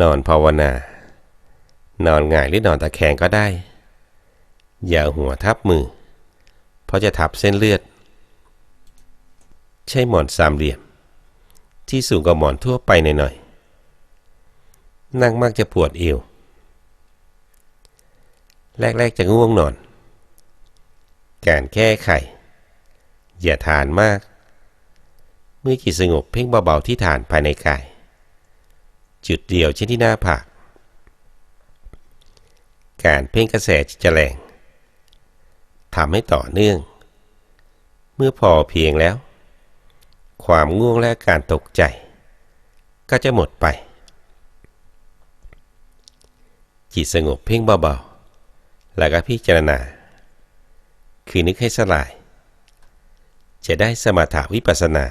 นอนภาวนา นอนหงายหรือนอนตะแคงก็ได้ อย่าหัวทับมือ เพราะจะทับเส้นเลือด ใช้หมอนสามเหลี่ยม ที่สูงกว่าหมอนทั่วไปหน่อยๆนั่งมากจะปวดเอว แรกๆจะง่วงนอน การแก้ไข อย่าทานมาก เมื่อจิตสงบเพ่งเบาๆที่ฐานภายในกาย จุดเดียวเช่นที่หน้าผากการเพ่งกระแสจิตจะแรงทำให้ต่อเนื่อง เมื่อพอเพียงแล้ว ความง่วงและการตกใจ ก็จะหมดไป จิตสงบเพ่งเบาๆ แล้วก็พิจารณา คือนึกให้สลาย จะได้สมถาวิปัสสนา